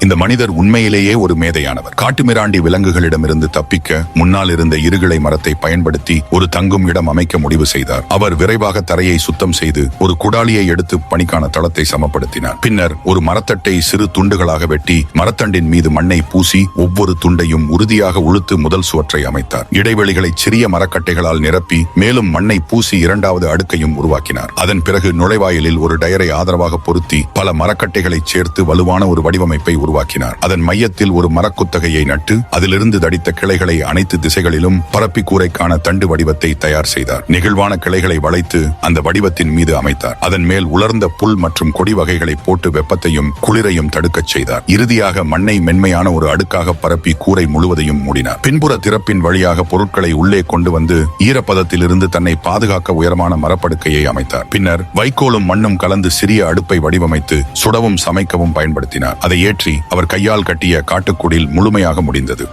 இந்த மனிதர் உண்மையிலேயே ஒரு மேதையானவர். காட்டுமிராண்டி விலங்குகளிடமிருந்து தப்பிக்க முன்னால் இருந்த இருகிளை மரத்தை பயன்படுத்தி ஒரு தங்கும் இடம் அமைக்க முடிவு செய்தார். அவர் விரைவாக தரையை சுத்தம் செய்து ஒரு குடாலியை எடுத்து பணிக்கான தளத்தை சமப்படுத்தினார். பின்னர் ஒரு மரத்தட்டை சிறு துண்டுகளாக வெட்டி மரத்தண்டின் மீது மண்ணை பூசி ஒவ்வொரு துண்டையும் உறுதியாக உழுத்து முதல் சுவற்றை அமைத்தார். இடைவெளிகளை சிறிய மரக்கட்டைகளால் நிரப்பி மேலும் மண்ணை பூசி இரண்டாவது அடுக்கையும் உருவாக்கினார். அதன் பிறகு நுழைவாயிலில் ஒரு டயரை ஆதரவாக பொருத்தி பல மரக்கட்டைகளை சேர்த்து வலுவான ஒரு வடிவமைப்பை உருவாக்கினார். அதன் மையத்தில் ஒரு மரக்குத்தகையை நட்டு அதிலிருந்து தடித்த கிளைகளை அனைத்து திசைகளிலும் பரப்பி கூரைக்கான தண்டு வடிவத்தை தயார் செய்தார். நெகிழ்வான கிளைகளை வளைத்து அந்த வடிவத்தின் மீது அமைத்தார். அதன் மேல் உலர்ந்த புல் மற்றும் கொடி வகைகளை போட்டு வெப்பத்தையும் குளிரையும் தடுக்கச் செய்தார். இறுதியாக மண்ணை மென்மையான ஒரு அடுக்காக பரப்பி கூரை முழுவதையும் மூடினார். பின்புற திறப்பின் வழியாக பொருட்களை உள்ளே கொண்டு வந்து ஈரப்பதத்தில் இருந்து தன்னை பாதுகாக்க உயரமான மரப்படுக்கையை அமைத்தார். பின்னர் வைக்கோலும் மண்ணும் கலந்து சிறிய அடுப்பை வடிவமைத்து சுடவும் சமைக்கவும் பயன்படுத்தினார். அதை ஏற்றி அவர் கையால் கட்டிய காட்டுக்குடில் முழுமையாக முடிந்தது.